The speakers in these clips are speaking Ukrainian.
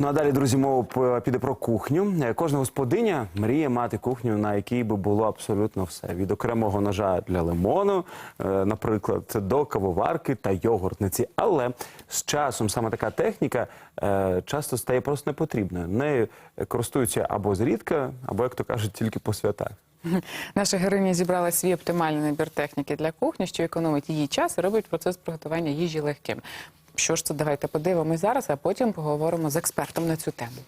Ну а далі, друзі, мова піде про кухню. Е, Кожна господиня мріє мати кухню, на якій би було абсолютно все: від окремого ножа для лимону, е, наприклад, до кавоварки та йогуртниці. Але з часом саме така техніка е, часто стає просто непотрібною. Нею користуються або зрідка, або як то кажуть, тільки по святах. Наша героїня зібрала свій оптимальний набір техніки для кухні, що економить її час і робить процес приготування їжі легким. Що ж це, давайте подивимось зараз, а потім поговоримо з експертом на цю тему.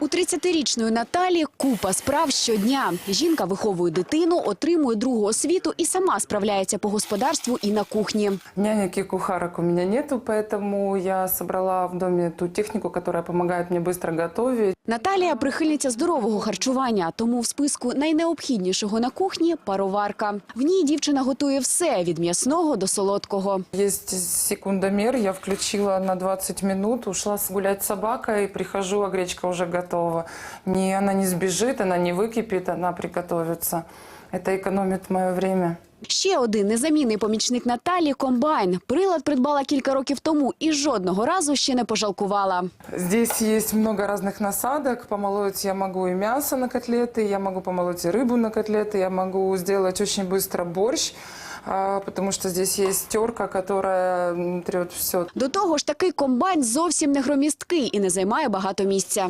У 30-річної Наталі купа справ щодня. Жінка виховує дитину, отримує другу освіту і сама справляється по господарству і на кухні. Нянек и кухарок у меня нету, поэтому я собрала в доме ту технику, которая помогает мне быстро готовить. Наталія прихильниця здорового харчування, тому в списку найнеобхіднішого на кухні пароварка. В ній дівчина готує все від м'ясного до солодкого. Есть секундомер, я включила на 20 минут, ушла гулять с собакой, прихожу, а гречка уже готова. Не, она не сбежит, она не выкипит, она приготовится. Это экономит мое время. Ще один незамінний помічник Наталі комбайн. Прилад придбала кілька років тому і жодного разу ще не пожалкувала. Здесь есть много разных насадок. Помолоть я могу и мясо на котлеты, я могу помолоть и рыбу на котлеты, я могу сделать очень быстро борщ, а, потому что здесь есть терка, которая м, трет все. До того ж, такий комбайн зовсім не громісткий і не займає багато місця.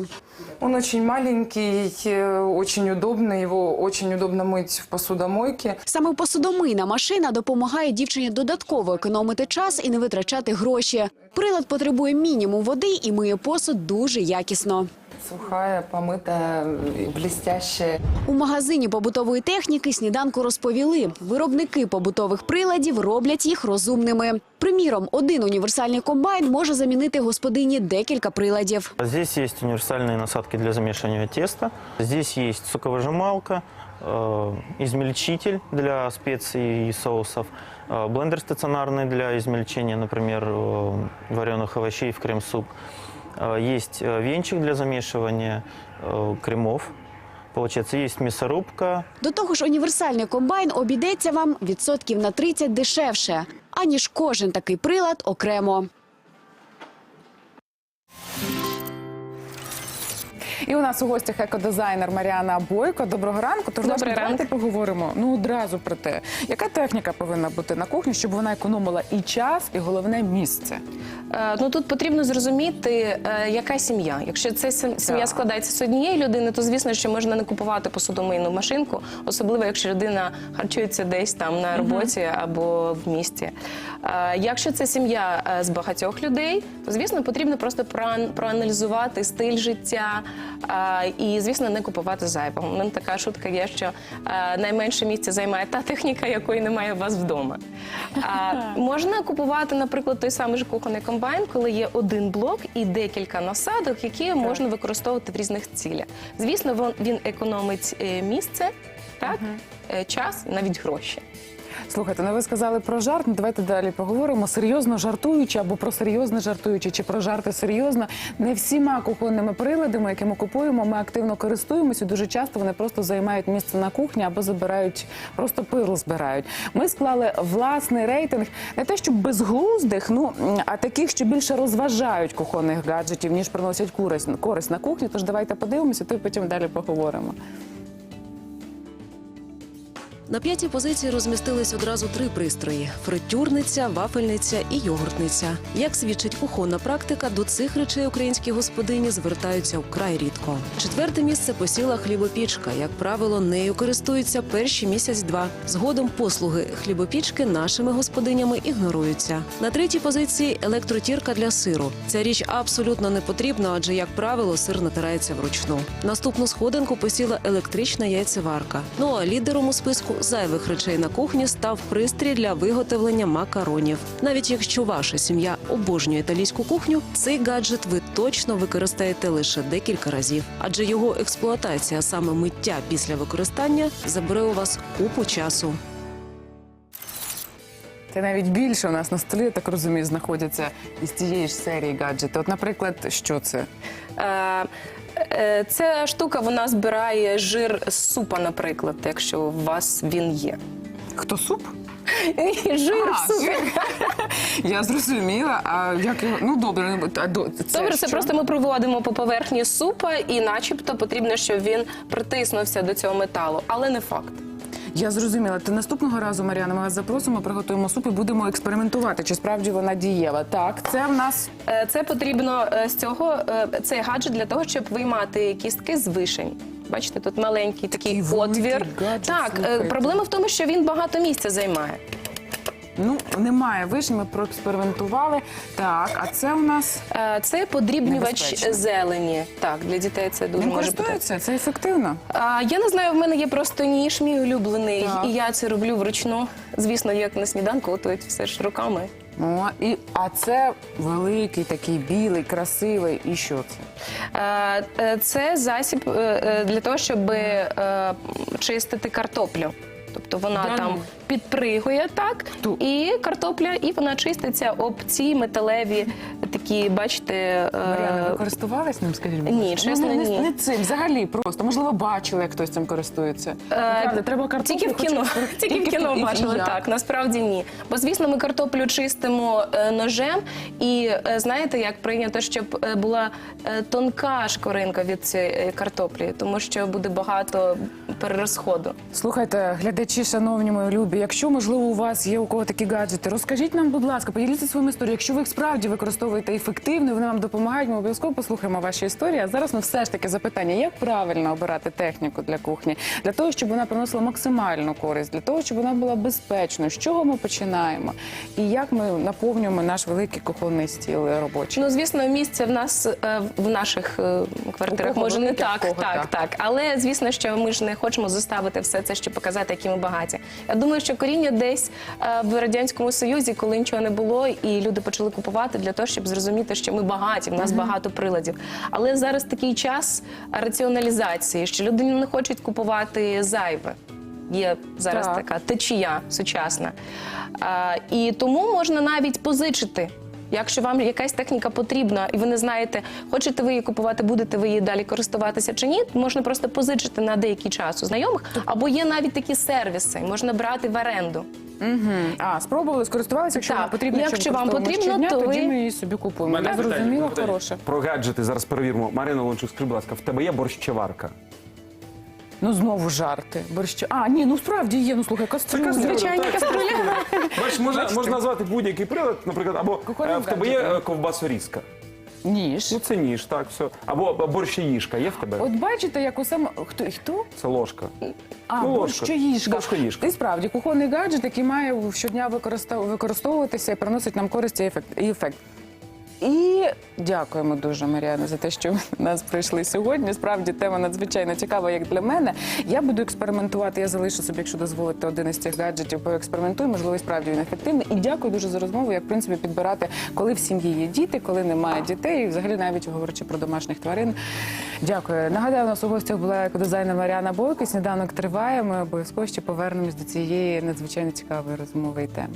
Он очень маленький, э, очень удобный, его очень удобно мыть в посудомойке. Саме посудомийна машина допомагає дівчині додатково економити час і не витрачати гроші. Прилад потребує мінімум води і миє посуд дуже якісно. Сухая, помытая, и блестящая. У магазині побутової техніки сніданку розповіли, виробники побутових приладів роблять їх розумними. Приміром, один універсальний комбайн може замінити господині декілька приладів. Здесь есть универсальные насадки для замешивания теста. Здесь есть соковыжималка, э, измельчитель для специй и соусов, э, блендер стационарный для измельчения, например, э, вареных овощей в крем-суп. Э, Есть э, венчик для замешивания э, кремов. Получается, есть мясорубка, До того ж, універсальний комбайн обійдеться вам відсотків на 30 дешевше, аніж кожен такий прилад окремо. І у нас у гостях екодизайнер Маріана Бойко. Доброго ранку. Тож Добрий давайте ранок. поговоримо ну одразу про те, яка техніка повинна бути на кухні, щоб вона економила і час, і головне місце. Е, Ну тут потрібно зрозуміти, е, яка сім'я. Якщо це сім'я складається з однієї людини, то звісно, що можна не купувати посудомийну машинку, особливо якщо людина харчується десь там на роботі або в місті. Е, Якщо це сім'я е, з багатьох людей, то звісно потрібно просто проаналізувати стиль життя е, і, звісно, не купувати зайвого. У мене така шутка є, що найменше місця займає та техніка, якої немає у вас вдома. Можна купувати, наприклад, той самий ж кухонний комбайн, коли є один блок і декілька насадок, які можна використовувати в різних цілях. Звісно, він економить е, місце, так, е, час, навіть гроші. Слухайте, ну ви сказали про жарт. Ну давайте далі поговоримо. Серйозно жартуючи або про серйозне жартуючи, чи про жарти серйозно. Не всіма кухонними приладами, які ми купуємо, ми активно користуємося. Дуже часто вони просто займають місце на кухні або забирають, просто пил збирають. Ми склали власний рейтинг не те, що безглуздих, ну а таких, що більше розважають кухонних гаджетів, ніж приносять користь на кухні. Тож давайте подивимося, то й потім далі поговоримо. На п'ятій позиції розмістились одразу три пристрої: фритюрниця, вафельниця і йогуртниця. Як свідчить кухонна практика, до цих речей українські господині звертаються вкрай рідко. Четверте місце посіла хлібопічка. Як правило, нею користуються перші місяць-два. Згодом послуги хлібопічки нашими господинями ігноруються. На третій позиції електротірка для сиру. Ця річ абсолютно не потрібна, адже як правило, сир натирається вручну. Наступну сходинку посіла електрична яйцеварка. Ну а лідером у списку зайвих речей на кухні став пристрій для виготовлення макаронів. Навіть якщо ваша сім'я обожнює італійську кухню, цей гаджет ви точно використаєте лише декілька разів, адже його експлуатація, саме миття після використання, забере у вас купу часу. Це навіть більше у нас на столі, я так розумію, знаходяться із цієї ж серії гаджети. От, наприклад, що це? Е, Ця штука вона збирає жир з супа, наприклад, якщо у вас він є. Хто суп? Жир в супі. Я зрозуміла. А як його ну добре, а до це Добре, це що? просто ми проводимо по поверхні супа, і начебто потрібно, щоб він притиснувся до цього металу, але не факт. Я зрозуміла. То наступного разу, Маріана, ми вас запросимо, приготуємо суп і будемо експериментувати, чи справді вона дієва. Так, це в нас Е, Це потрібно е, з цього е, цей гаджет для того, щоб виймати кістки з вишень. Бачите, тут маленький такий Такий великий отвір. гаджет, так, е, слухайте. проблема в тому, що він багато місця займає. Ну немає вишень, ми проекспериментували. Так, а це у нас Е, Це подрібнювач Небезпечно. зелені. Так, для дітей це дуже ним може бути. користуються. Це ефективно. А, я не знаю, в мене є просто ніж мій улюблений, Так. і я це роблю вручну. Звісно, як на сніданку готують все ж руками. О, і а це великий, такий білий, красивий. І що це? Е, е, Це засіб е, е, для того, щоб е, чистити картоплю. Тобто вона Да там ну. Підпригує так, Ту. і картопля, і вона чиститься об ці металеві такі, бачите, е, Мар'яна, ви користувались ним? Скажіть, будь ні, чесно, ну, не, ні. не цим, взагалі просто. Можливо, бачили, як хтось цим користується. Е, Правда, треба картоплю. Тільки в кіно, тільки в кіно і бачили так. Насправді ні. Бо звісно, ми картоплю чистимо е, ножем, і е, знаєте, як прийнято, щоб е, була е, тонка шкоринка від цієї картоплі, тому що буде багато перерозходу. Слухайте, глядачі, шановні мої любі, якщо можливо у вас є у кого такі гаджети, розкажіть нам, будь ласка, поділіться своїми історіями. Якщо ви їх справді використовуєте ефективно, вони вам допомагають. Ми обов'язково послухаємо ваші історії. А зараз ми все ж таки запитання, як правильно обирати техніку для кухні, для того, щоб вона приносила максимальну користь, для того, щоб вона була безпечною. З чого ми починаємо? І як ми наповнюємо наш великий кухонний стіл робочий? Ну, звісно, місце в нас е, в наших е, квартирах може не так, кого так, так. так. Але звісно, що ми ж не хочемо заставити все це, щоб показати, які ми багаті. Я думаю, що коріння десь е, в радянському союзі, коли нічого не було, і люди почали купувати для того, щоб зрозуміти, що ми багаті, в нас багато приладів. Але зараз такий час раціоналізації, що люди не хочуть купувати зайве. Є зараз Так. така течія сучасна. А, і тому можна навіть позичити. Якщо вам якась техніка потрібна, і ви не знаєте, хочете ви її купувати, будете ви її далі користуватися чи ні, можна просто позичити на деякий час у знайомих. Або є навіть такі сервіси, можна брати в оренду. А, спробували, скористувалися, якщо Так, вам потрібно, якщо що вам використовуємо потрібно, щодня, то тоді ви- ми її собі купуємо. Мене Я питання, зрозуміла, питання. хороше. Про гаджети зараз перевіримо. Марина Лончук, скажи, будь ласка, в тебе є борщеварка? Ну знову жарти. Борщ. А, ні, ну справді є. Ну слухай, кастрюля. Звичайно, каструля. Бачиш, можна, можна назвати будь-який прилад, наприклад, або е, в тебе є е, ковбасорізка. Ніж. Ну це ніж, так, все. Або борщаїшка є в тебе? От бачите, як усе м- хто хто? Це ложка. А, Ну, ложка. борщоїжка. Борщоїжка. Ти справді кухонний гаджет, який має щодня використов- використовуватися і приносить нам користь і ефект. І ефект. І дякуємо дуже, Маріана, за те, що нас прийшли сьогодні. Справді тема надзвичайно цікава, як для мене. Я буду експериментувати. Я залишу собі, якщо дозволите, один із цих гаджетів. Поекспериментую. Можливо, і справді він ефективний. І дякую дуже за розмову. Як в принципі підбирати, коли в сім'ї є діти, коли немає дітей, і взагалі навіть говорячи про домашніх тварин. Дякую. Нагадаю, у нас у гостях була екодизайнер Маріана Бойко. Сніданок триває. Ми обов'язково ще повернемось до цієї надзвичайно цікавої розмови і теми.